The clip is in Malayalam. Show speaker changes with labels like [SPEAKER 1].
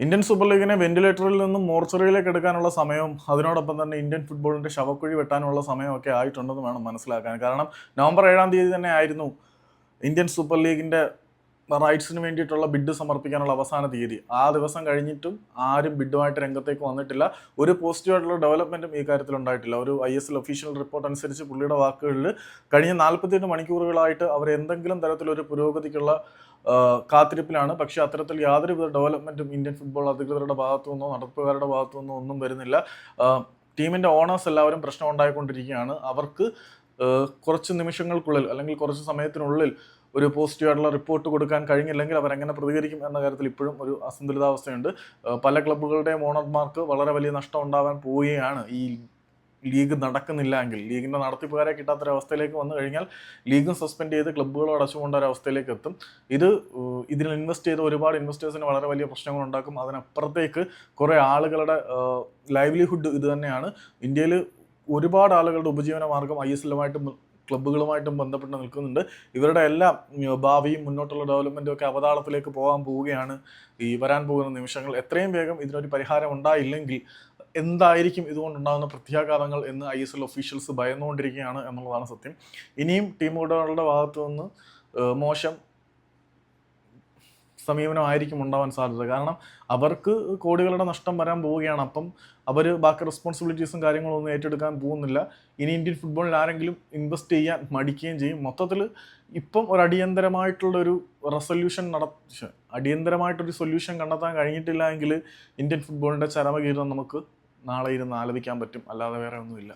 [SPEAKER 1] ഇന്ത്യൻ സൂപ്പർ ലീഗിനെ വെന്റിലേറ്ററിൽ നിന്നും മോർച്ചറിയിലേക്ക് എടുക്കാനുള്ള സമയവും അതിനോടൊപ്പം തന്നെ ഇന്ത്യൻ ഫുട്ബോളിന്റെ ശവക്കുഴി വെട്ടാനുള്ള സമയമൊക്കെ ആയിട്ടുണ്ടെന്ന് വേണം മനസ്സിലാക്കാൻ. കാരണം നവംബർ ഏഴാം തീയതി തന്നെ ആയിരുന്നു ഇന്ത്യൻ സൂപ്പർ ലീഗിന്റെ റൈറ്റ്സിന് വേണ്ടിയിട്ടുള്ള ബിഡ് സമർപ്പിക്കാനുള്ള അവസാന തീയതി. ആ ദിവസം കഴിഞ്ഞിട്ടും ആരും ബിഡുമായിട്ട് രംഗത്തേക്ക് വന്നിട്ടില്ല. ഒരു പോസിറ്റീവായിട്ടുള്ള ഡെവലപ്മെന്റും ഈ കാര്യത്തിൽ ഉണ്ടായിട്ടില്ല. ഒരു I S L official report അനുസരിച്ച് പുള്ളിയുടെ വാക്കുകളിൽ കഴിഞ്ഞ നാൽപ്പത്തിയെട്ട് മണിക്കൂറുകളായിട്ട് അവർ എന്തെങ്കിലും തരത്തിലൊരു പുരോഗതിക്കുള്ള കാത്തിരിപ്പിലാണ്. പക്ഷേ അത്തരത്തിൽ യാതൊരുവിധ ഡെവലപ്മെന്റും ഇന്ത്യൻ ഫുട്ബോൾ അധികൃതരുടെ ഭാഗത്തു നിന്നോ നടപ്പുകാരുടെ ഭാഗത്തു നിന്നോ ഒന്നും വരുന്നില്ല. ടീമിന്റെ ഓണേഴ്സ് എല്ലാവരും പ്രശ്നം ഉണ്ടായിക്കൊണ്ടിരിക്കുകയാണ്. അവർക്ക് കുറച്ച് നിമിഷങ്ങൾക്കുള്ളിൽ അല്ലെങ്കിൽ കുറച്ച് സമയത്തിനുള്ളിൽ ഒരു പോസിറ്റീവായിട്ടുള്ള റിപ്പോർട്ട് കൊടുക്കാൻ കഴിഞ്ഞില്ലെങ്കിൽ അവരെങ്ങനെ പ്രതികരിക്കും എന്ന കാര്യത്തിൽ ഇപ്പോഴും ഒരു അസന്തുലിതാവസ്ഥയുണ്ട്. പല ക്ലബ്ബുകളുടെയും ഓണർമാർക്ക് വളരെ വലിയ നഷ്ടം ഉണ്ടാവാൻ പോവുകയാണ് ഈ ലീഗ് നടക്കുന്നില്ല എങ്കിൽ. ലീഗിന്റെ നടത്തിപ്പുകാരെ കിട്ടാത്തൊരവസ്ഥയിലേക്ക് വന്നു കഴിഞ്ഞാൽ ലീഗും സസ്പെൻഡ് ചെയ്ത് ക്ലബ്ബുകളും അടച്ചുകൊണ്ട ഒരവസ്ഥയിലേക്ക് എത്തും. ഇത് ഇതിൽ ഇൻവെസ്റ്റ് ചെയ്ത ഒരുപാട് ഇൻവെസ്റ്റേഴ്സിന് വളരെ വലിയ പ്രശ്നങ്ങൾ ഉണ്ടാക്കും അതിനപ്പുറത്തേക്ക് കുറേ ആളുകളുടെ ലൈവ്ലിഹുഡ് ഇത് തന്നെയാണ്. ഇന്ത്യയിൽ ഒരുപാട് ആളുകളുടെ ഉപജീവന മാർഗം ഐ എസ് എല്ലുമായിട്ടും ക്ലബ്ബുകളുമായിട്ടും ബന്ധപ്പെട്ട് നിൽക്കുന്നുണ്ട്. ഇവരുടെ എല്ലാം ഭാവിയും മുന്നോട്ടുള്ള ഡെവലപ്മെന്റും ഒക്കെ അവതാളത്തിലേക്ക് പോകാൻ പോവുകയാണ് ഈ വരാൻ പോകുന്ന നിമിഷങ്ങൾ. എത്രയും വേഗം ഇതിനൊരു പരിഹാരം ഉണ്ടായില്ലെങ്കിൽ എന്തായിരിക്കും ഇതുകൊണ്ടുണ്ടാകുന്ന പ്രത്യാഘാതങ്ങൾ എന്ന് ഐ എസ് എൽ ഒഫീഷ്യൽസ് ഭയന്നുകൊണ്ടിരിക്കുകയാണ് എന്നുള്ളതാണ് സത്യം. ഇനിയും ടീമുകളുടെ ഭാഗത്തു നിന്ന് മോശം സമീപനമായിരിക്കും ഉണ്ടാവാൻ സാധ്യത. കാരണം അവർക്ക് കോടികളുടെ നഷ്ടം വരാൻ പോവുകയാണ്. അപ്പം അവർ ബാക്കി റെസ്പോൺസിബിലിറ്റീസും കാര്യങ്ങളും ഒന്നും ഏറ്റെടുക്കാൻ പോകുന്നില്ല. ഇനി ഇന്ത്യൻ ഫുട്ബോളിൽ ആരെങ്കിലും ഇൻവെസ്റ്റ് ചെയ്യാൻ മടിക്കുകയും ചെയ്യും. മൊത്തത്തിൽ ഇപ്പം ഒരു അടിയന്തരമായിട്ടുള്ള ഒരു റെസൊല്യൂഷൻ നട അടിയന്തരമായിട്ടൊരു സൊല്യൂഷൻ കണ്ടെത്താൻ കഴിഞ്ഞിട്ടില്ല എങ്കിൽ ഇന്ത്യൻ ഫുട്ബോളിന്റെ ചരമഗീതം നമുക്ക് നാളെ ഇരുന്ന് ആലപിക്കാൻ പറ്റും. അല്ലാതെ വേറെ ഒന്നുമില്ല.